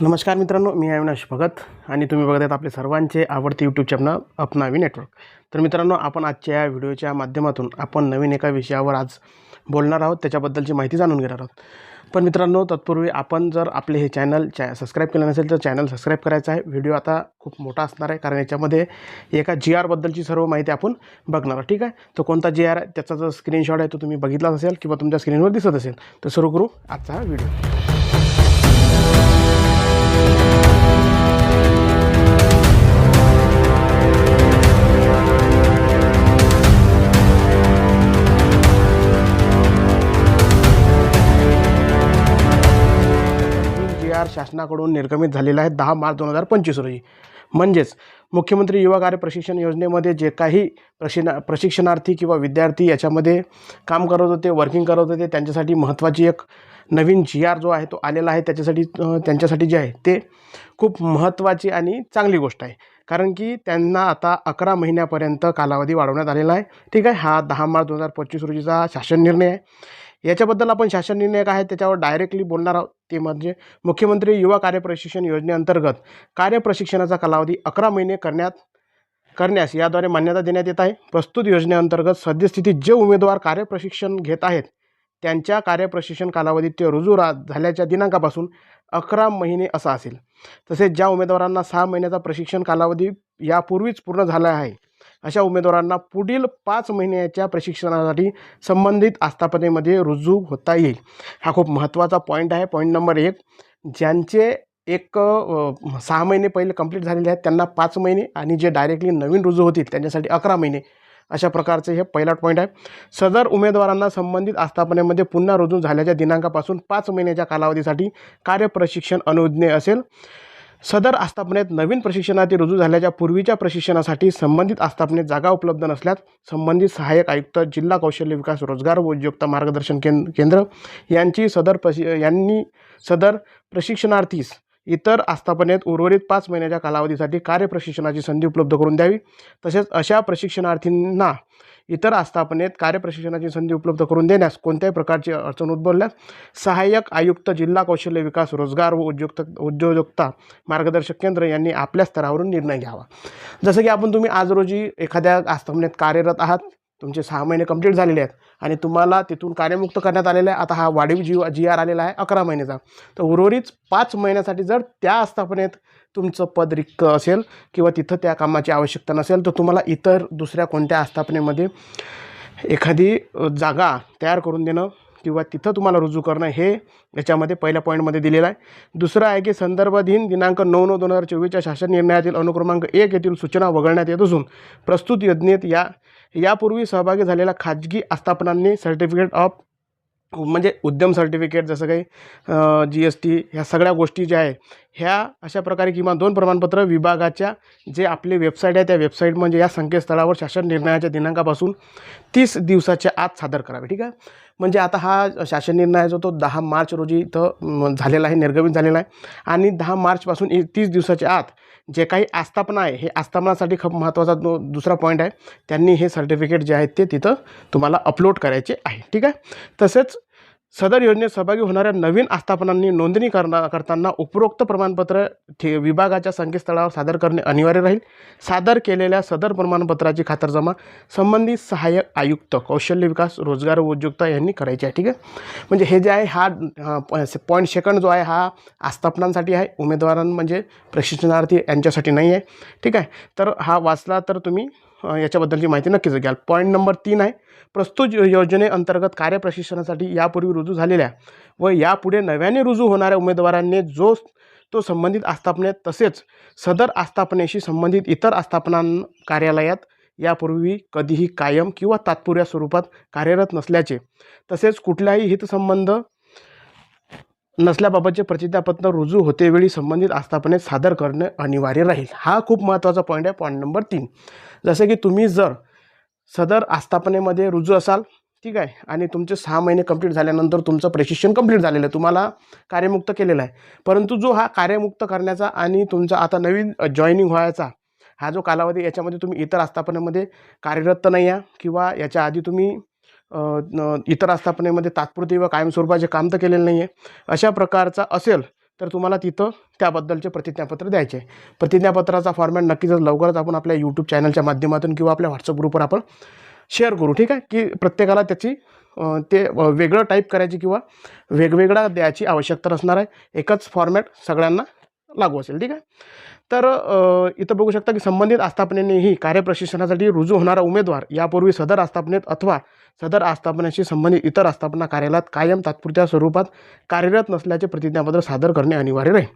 नमस्कार मित्रांनो मी अविनाश भगत आणि तुम्ही बघत आहेत आपले सर्वांचे आवडते यूट्यूब चॅनल अपनावी नेटवर्क तर मित्रांनो आपण आजच्या या व्हिडिओच्या माध्यमातून आपण नवीन एका विषयावर आज बोलणार आहोत. त्याच्याबद्दलची माहिती जाणून घेणार आहोत. पण मित्रांनो तत्पूर्वी आपण जर आपले हे चॅनल चॅ सबस्क्राईब केलं नसेल तर चॅनल सबस्क्राईब करायचं आहे. व्हिडिओ आता खूप मोठा असणार आहे कारण याच्यामध्ये एका जी आरबद्दलची सर्व माहिती आपण बघणार आहोत. ठीक आहे? तो कोणता जी आर आहे? त्याचा जो स्क्रीनशॉट आहे तो तुम्ही बघितलाच असेल किंवा तुमच्या स्क्रीनवर दिसत असेल तर सुरू करू आजचा हा व्हिडिओ. शासनाकडून निर्गमित झालेला आहे दहा मार्च दोन हजार पंचवीस रोजी. म्हणजेच मुख्यमंत्री युवा कार्य प्रशिक्षण योजनेमध्ये जे काही प्रशिना प्रशिक्षणार्थी किंवा विद्यार्थी याच्यामध्ये काम करत होते वर्किंग करत होते त्यांच्यासाठी महत्त्वाची एक नवीन जी आर जो आहे तो आलेला आहे. त्याच्यासाठी त्यांच्यासाठी जे आहे ते खूप महत्त्वाची आणि चांगली गोष्ट आहे. कारण की त्यांना आता अकरा महिन्यापर्यंत कालावधी वाढवण्यात आलेला आहे. ठीक आहे हा दहा मार्च दोन हजार पंचवीस रोजीचा शासन निर्णय आहे. याच्याबद्दल आपण शासन निर्णय काय आहे त्याच्यावर डायरेक्टली बोलणार आहोत. ते म्हणजे मुख्यमंत्री युवा कार्यप्रशिक्षण योजनेअंतर्गत कार्यप्रशिक्षणाचा कालावधी अकरा महिने करण्यात करण्यास याद्वारे मान्यता देण्यात येत आहे. प्रस्तुत योजनेअंतर्गत सद्यस्थितीत जे उमेदवार कार्यप्रशिक्षण घेत आहेत त्यांच्या कार्यप्रशिक्षण कालावधीत ते रुजू रा झाल्याच्या दिनांकापासून अकरा महिने असा असेल. तसेच ज्या उमेदवारांना सहा महिन्याचा प्रशिक्षण कालावधी यापूर्वीच पूर्ण झाला आहे अशा उमेदवारांना पुढील पाच महिन्याच्या प्रशिक्षणासाठी संबंधित आस्थापनेमध्ये रुजू होता येईल. हा खूप महत्त्वाचा पॉईंट आहे. पॉईंट नंबर एक ज्यांचे एक सहा महिने पहिले कंप्लीट झालेले आहेत त्यांना पाच महिने आणि जे डायरेक्टली नवीन रुजू होतील त्यांच्यासाठी अकरा महिने. अशा प्रकारचे हे पहिला पॉईंट आहे. सदर उमेदवारांना संबंधित आस्थापनेमध्ये पुन्हा रुजू झाल्याच्या दिनांकापासून पाच महिन्याच्या कालावधीसाठी कार्यप्रशिक्षण अनुज्ञे असेल. सदर आस्थापनेत नवीन प्रशिक्षणार्थी रुजू झाल्याच्या पूर्वीच्या प्रशिक्षणासाठी संबंधित आस्थापनेत जागा उपलब्ध नसल्यास संबंधित सहाय्यक आयुक्त जिल्हा कौशल्य विकास रोजगार व उद्योजकता मार्गदर्शन कें केंद्र यांची सदर प्रशि यांनी सदर प्रशिक्षणार्थीस इतर आस्थापनेत उर्वरित पाच महिन्याच्या कालावधीसाठी कार्यप्रशिक्षणाची संधी उपलब्ध करून द्यावी. तसेच अशा प्रशिक्षणार्थींना इतर आस्थापनेत कार्यप्रशिक्षणाची संधी उपलब्ध करून देण्यास कोणत्याही प्रकारची अडचण उद्भवल्यास सहाय्यक आयुक्त जिल्हा कौशल्य विकास रोजगार व उद्योजक उद्योजकता मार्गदर्शक केंद्र यांनी आपल्या स्तरावरून निर्णय घ्यावा. जसं की आपण तुम्ही आज रोजी एखाद्या आस्थापनेत कार्यरत आहात तुमचे सहा महिने कंप्लीट झालेले आहेत. आणि तुम्हाला तिथून कार्यमुक्त करण्यात आलेलं आहे. आता हा वाढीव जी जी आर आलेला आहे अकरा महिन्याचा. तर उर्वरित पाच महिन्यासाठी जर त्या आस्थापनेत तुमचं पद रिक्त असेल किंवा तिथं त्या कामाची आवश्यकता नसेल तर तुम्हाला इतर दुसऱ्या कोणत्या आस्थापनेमध्ये एखादी जागा तयार करून देणं किंवा तिथं तुम्हाला रुजू करणं हे याच्यामध्ये पहिल्या पॉईंटमध्ये दिलेलं आहे. दुसरं आहे की संदर्भाधीन दिनांक नऊ नऊ दोन हजार चोवीसच्या शासन निर्णयातील अनुक्रमांक एक येथील सूचना वगळण्यात येत असून प्रस्तुत योजनेत या यापूर्वी सहभागी झालेल्या खाजगी आस्थापनांनी सर्टिफिकेट ऑफ म्हणजे उद्यम सर्टिफिकेट जसं काही जी एस टी ह्या सगळ्या गोष्टी ज्या आहे ह्या अशा प्रकारे किमान दोन प्रमाणपत्र विभागाच्या जे आपले वेबसाईट आहे त्या वेबसाईट म्हणजे या संकेतस्थळावर शासन निर्णयाच्या दिनांकापासून तीस दिवसाच्या आत सादर करावे ठीक आहे? म्हणजे आता हा शासन निर्णय जो तो दहा मार्च रोजी इथं झालेला आहे निर्गमित झालेला आहे. आणि दहा मार्चपासून तीस दिवसाच्या आत जे काही आस्थापना आहे हे आस्थापनासाठी खूप महत्त्वाचा दुसरा पॉईंट आहे. त्यांनी हे सर्टिफिकेट जे आहेत ते तिथं तुम्हाला अपलोड करायचे आहे ठीक आहे? तसेच सदर योजनेत सहभागी होणाऱ्या नवीन आस्थापनांनी नोंदणी करणा करताना उपरोक्त प्रमाणपत्र ठे विभागाच्या संकेतस्थळावर सादर करणे अनिवार्य राहील. सादर केलेल्या सदर प्रमाणपत्राची खातरजमा संबंधित सहाय्यक आयुक्त कौशल्य विकास रोजगार व उद्योजकता यांनी करायची आहे ठीक आहे? म्हणजे हे जे आहे हा पॉईंट सेकंड जो आहे हा आस्थापनांसाठी आहे. उमेदवारां म्हणजे प्रशिक्षणार्थी यांच्यासाठी नाही आहे ठीक आहे? तर हा वाचला तर तुम्ही याच्याबद्दलची माहिती नक्कीच घ्याल. पॉईंट नंबर तीन आहे प्रस्तुत योजनेअंतर्गत कार्यप्रशिक्षणासाठी यापूर्वी रुजू झालेल्या व यापुढे नव्याने रुजू होणाऱ्या उमेदवारांनी जो तो संबंधित आस्थापने तसेच सदर आस्थापनेशी संबंधित इतर आस्थापना कार्यालयात यापूर्वी कधीही कायम किंवा तात्पुऱ्या स्वरूपात कार्यरत नसल्याचे तसेच कुठल्याही हितसंबंध नसल्याबाबतचे प्रतिज्ञापत्र रुजू होतेवेळी संबंधित आस्थापनेत सादर करणे अनिवार्य राहील. हा खूप महत्त्वाचा पॉईंट आहे. पॉईंट नंबर तीन. जसे की तुम्ही जर सदर आस्थापनेमध्ये रुजू असाल ठीक आहे आणि तुमचे सहा महिने कंप्लीट झाल्यानंतर तुमचं प्रशिक्षण कंप्लीट झालेलं आहे तुम्हाला कार्यमुक्त केलेलं आहे. परंतु जो हा कार्यमुक्त करण्याचा आणि तुमचा आता नवीन जॉईनिंग व्हायचा हा जो कालावधी याच्यामध्ये तुम्ही इतर आस्थापनेमध्ये कार्यरत नाही आहे किंवा याच्या आधी तुम्ही इतर आस्थापनेमध्ये तात्पुरते व कायमस्वरूपाचे काम तर केलेलं नाही आहे अशा प्रकारचा असेल तर तुम्हाला तिथं त्याबद्दलचे प्रतिज्ञापत्र द्यायचे. आहे प्रतिज्ञापत्राचा फॉर्मॅट नक्कीच लवकरच आपण आपल्या यूट्यूब चॅनलच्या माध्यमातून किंवा आपल्या व्हॉट्सअप ग्रुपवर आपण शेअर करू ठीक आहे? की प्रत्येकाला त्याची ते वेगळं टाईप करायची किंवा वेगवेगळा द्यायची आवश्यकता असणार आहे. एकच फॉर्मॅट सगळ्यांना लागू असेल ठीक आहे? तर इथं बघू शकता की संबंधित आस्थापनेनेही कार्यप्रशिक्षणासाठी रुजू होणारा उमेदवार यापूर्वी सदर आस्थापनेत अथवा सदर आस्थापनेशी संबंधित इतर आस्थापना कार्यालयात कायम तात्पुरत्या स्वरूपात कार्यरत नसल्याचे प्रतिज्ञापत्र सादर करणे अनिवार्य राहील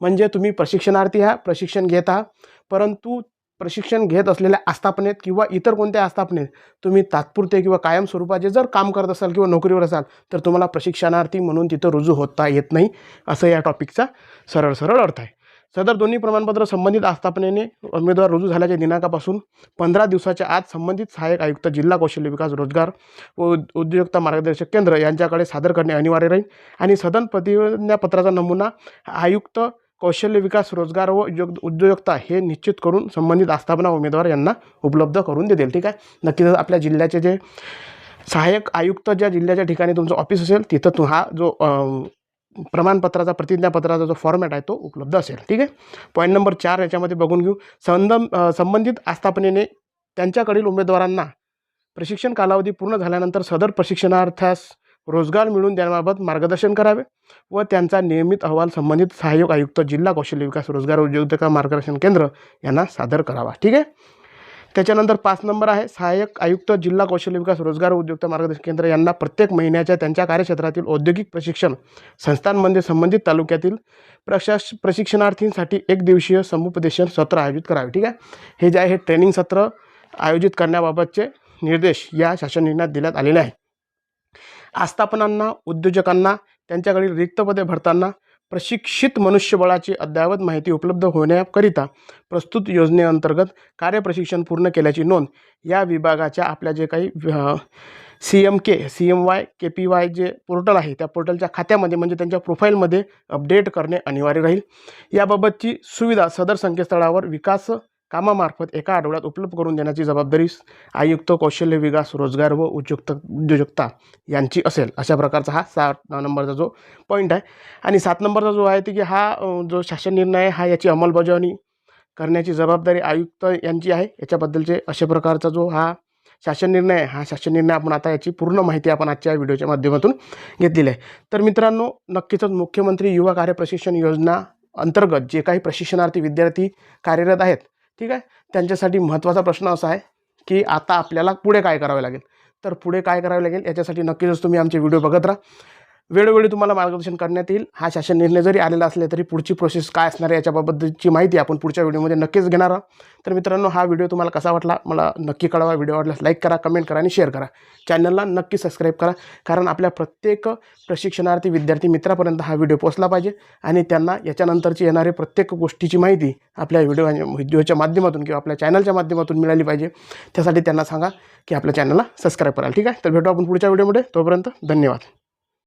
म्हणजे तुम्ही प्रशिक्षणार्थी आहात प्रशिक्षण घेत आहात परंतु प्रशिक्षण घेत असलेल्या आस्थापनेत किंवा इतर कोणत्या आस्थापनेत तुम्ही तात्पुरते किंवा कायम स्वरूपाचे जर काम करत असाल किंवा नोकरीवर असाल तर तुम्हाला प्रशिक्षणार्थी म्हणून तिथं रुजू होता येत नाही असं या टॉपिकचा सरळ सरळ अर्थ आहे. सदर दोन्ही प्रमाणपत्र संबंधित आस्थापनेने उमेदवार रुजू झाल्याच्या दिनांकापासून पंधरा दिवसाच्या आत संबंधित सहाय्यक आयुक्त जिल्हा कौशल्य विकास रोजगार व उद्योजकता मार्गदर्शक केंद्र यांच्याकडे सादर करणे अनिवार्य राहील. आणि सदन प्रतिज्ञापत्राचा नमुना आयुक्त कौशल्य विकास रोजगार व उद्योग उद्योजकता हे निश्चित करून संबंधित आस्थापना उमेदवार यांना उपलब्ध करून देतील. ठीक आहे? नक्कीच आपल्या जिल्ह्याचे जे सहाय्यक आयुक्त ज्या जिल्ह्याच्या ठिकाणी तुमचं ऑफिस असेल तिथं तू हा जो प्रमाणपत्राचा प्रतिज्ञापत्राचा जो फॉर्मॅट आहे तो उपलब्ध असेल. ठीक आहे? पॉईंट नंबर चार याच्यामध्ये बघून घेऊ. संदम संबंधित आस्थापनेने त्यांच्याकडील उमेदवारांना प्रशिक्षण कालावधी पूर्ण झाल्यानंतर सदर प्रशिक्षणार्थास रोजगार मिळवून देण्याबाबत मार्गदर्शन करावे व त्यांचा नियमित अहवाल संबंधित सहाय्यक आयुक्त जिल्हा कौशल्य विकास रोजगार उद्योजकता मार्गदर्शन केंद्र यांना सादर करावा. ठीक आहे? त्याच्यानंतर पाच नंबर आहे. सहाय्यक आयुक्त जिल्हा कौशल्य विकास रोजगार उद्योजकता मार्गदर्शन केंद्र यांना प्रत्येक महिन्याच्या त्यांच्या कार्यक्षेत्रातील औद्योगिक प्रशिक्षण संस्थांमध्ये संबंधित तालुक्यातील प्रशास प्रशिक्षणार्थींसाठी एक दिवसीय समुपदेशन सत्र आयोजित करावे. ठीक आहे? हे जे आहे हे ट्रेनिंग सत्र आयोजित करण्याबाबतचे निर्देश या शासन निर्णयात देण्यात आलेले आहे आस्थापनांना उद्योजकांना त्यांच्याकडील रिक्त पदे भरताना प्रशिक्षित मनुष्यबळाची अद्ययावत माहिती उपलब्ध होण्याकरिता प्रस्तुत योजनेअंतर्गत कार्यप्रशिक्षण पूर्ण केल्याची नोंद या विभागाच्या आपल्या जे काही C M K C M Y K P Y जे पोर्टल आहे त्या पोर्टलच्या खात्यामध्ये म्हणजे त्यांच्या प्रोफाईलमध्ये अपडेट करणे अनिवार्य राहील. याबाबतची सुविधा सदर संकेतस्थळावर विकास कामामार्फत एका आठवड्यात उपलब्ध करून देण्याची जबाबदारी आयुक्त कौशल्य विकास रोजगार व उद्योजक उद्योजकता यांची असेल अशा प्रकारचा हा सात नंबरचा जो पॉईंट आहे. आणि सात नंबरचा जो आहे ते की हा जो शासन निर्णय आहे हा याची अंमलबजावणी करण्याची जबाबदारी आयुक्त यांची आहे. याच्याबद्दलचे अशा प्रकारचा जो हा शासन निर्णय आहे हा शासन निर्णय आपण आता याची पूर्ण माहिती आपण आजच्या व्हिडिओच्या माध्यमातून घेतलेली आहे. तर मित्रांनो नक्कीच मुख्यमंत्री युवा कार्य प्रशिक्षण योजना अंतर्गत जे काही प्रशिक्षणार्थी विद्यार्थी कार्यरत आहेत ठीक आहे? त्यांच्यासाठी महत्त्वाचा प्रश्न असा आहे की आता आपल्याला पुढे काय करावे लागेल? तर पुढे काय करावे लागेल? याच्यासाठी नक्कीच तुम्ही आमचे व्हिडिओ बघत राहा. वेळोवेळी तुम्हाला मार्गदर्शन करण्यात येईल. हा शासन निर्णय जरी आलेला असले तरी पुढची प्रोसेस काय असणार आहे याच्याबाबतची माहिती आपण पुढच्या व्हिडिओमध्ये नक्कीच घेणार आहोत. तर मित्रांनो हा व्हिडिओ तुम्हाला कसा वाटला? मला नक्की कळवा. व्हिडिओ आवडल्यास लाईक करा कमेंट करा आणि शेअर करा. चॅनलला नक्की सबस्क्राईब करा. कारण आपल्या प्रत्येक प्रशिक्षणार्थी विद्यार्थी मित्रापर्यंत हा व्हिडिओ पोचला पाहिजे आणि त्यांना याच्यानंतरची येणारी प्रत्येक गोष्टीची माहिती आपल्या व्हिडिओ व्हिडिओच्या माध्यमातून किंवा आपल्या चॅनलच्या माध्यमातून मिळाली पाहिजे. त्यासाठी त्यांना सांगा की आपल्या चॅनलला सबस्क्राईब कराल. ठीक आहे? तर भेटू आपण पुढच्या व्हिडिओमध्ये. तोपर्यंत धन्यवाद.